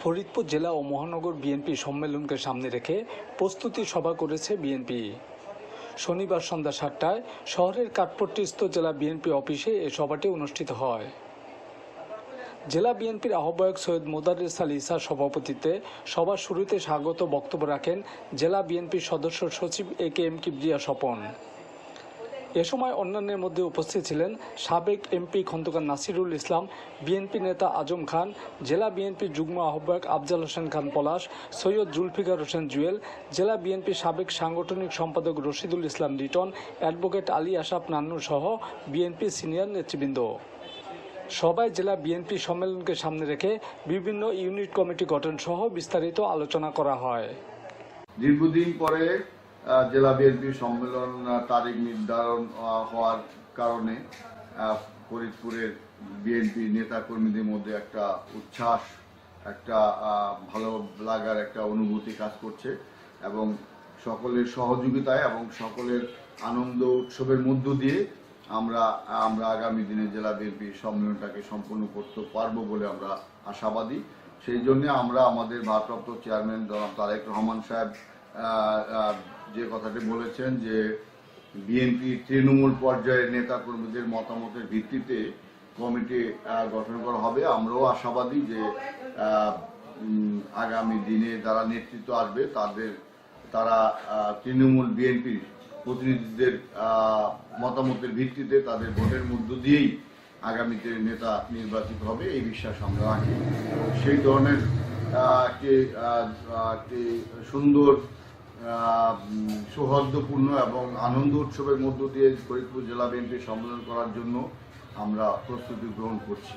ফরিদপুর জেলা ও মহানগর বিএনপি সম্মেলনকে সামনে রেখে প্রস্তুতি সভা করেছে বিএনপি। শনিবার সন্ধ্যা সাতটায় শহরের কাঠপট্টিস্থ জেলা বিএনপি অফিসে এ সভাটি অনুষ্ঠিত হয়। জেলা বিএনপির আহ্বায়ক সৈয়দ মোদারের সাল ইসার সভাপতিত্বে সভার শুরুতে স্বাগত বক্তব্য রাখেন জেলা বিএনপির সদস্য সচিব A K M Kibria Swapan. এ সময় অন্যান্যের মধ্যে উপস্থিত ছিলেন সাবেক এমপি খন্দকার নাসিরুল ইসলাম, বিএনপি নেতা আজম খান, জেলা বিএনপি যুগ্ম আহ্বায়ক আফজাল হোসেন খান পলাশ, সৈয়দ জুলফিকার হোসেন জুয়েল, জেলা বিএনপির সাবেক সাংগঠনিক সম্পাদক রশিদুল ইসলাম লিটন, অ্যাডভোকেট আলী আশাফ নান্নু সহ বিএনপি সিনিয়র নেতৃবৃন্দ। সবাই জেলা বিএনপি সম্মেলনকে সামনে রেখে বিভিন্ন ইউনিট কমিটি গঠন সহ বিস্তারিত আলোচনা করা হয়। দীর্ঘদিন পরে জেলা বিএনপি সম্মেলন তারিখ নির্ধারণ হওয়ার কারণে ফরিদপুরের বিএনপি নেতা কর্মীদের মধ্যে একটা উচ্ছ্বাস, একটা ভালো লাগার একটা অনুভূতি কাজ করছে এবং সকলের সহযোগিতায় এবং সকলের আনন্দ উৎসবের মধ্য দিয়ে আমরা আমরা আগামী দিনে জেলা বিএনপি সম্মেলনটাকে সম্পন্ন করতে পারব বলে আমরা আশাবাদী। সেই জন্য আমরা আমাদের ভারপ্রাপ্ত চেয়ারম্যান জনাব তারেক রহমান সাহেব যে কথাটি বলেছেন যে বিএনপি তৃণমূল পর্যায়ের নেতা কর্মীদের মতামতের ভিত্তিতে কমিটি গঠন করা হবে। আমরাও আশাবাদী যে আগামী দিনে যারা নেতৃত্ব আসবে, তাদের, তারা তৃণমূল বিএনপির প্রতিনিধিদের মতামতের ভিত্তিতে তাদের ভোটের মধ্য দিয়েই আগামীতে নেতা নির্বাচিত হবে, এই বিশ্বাস আমরা রাখি। সেই ধরনের একটি সুন্দর সৌহার্দ্যপূর্ণ এবং আনন্দ উৎসবের মধ্য দিয়ে ফরিদপুর জেলা বিএনপি সম্মেলন করার জন্য আমরা প্রস্তুতি গ্রহণ করছি।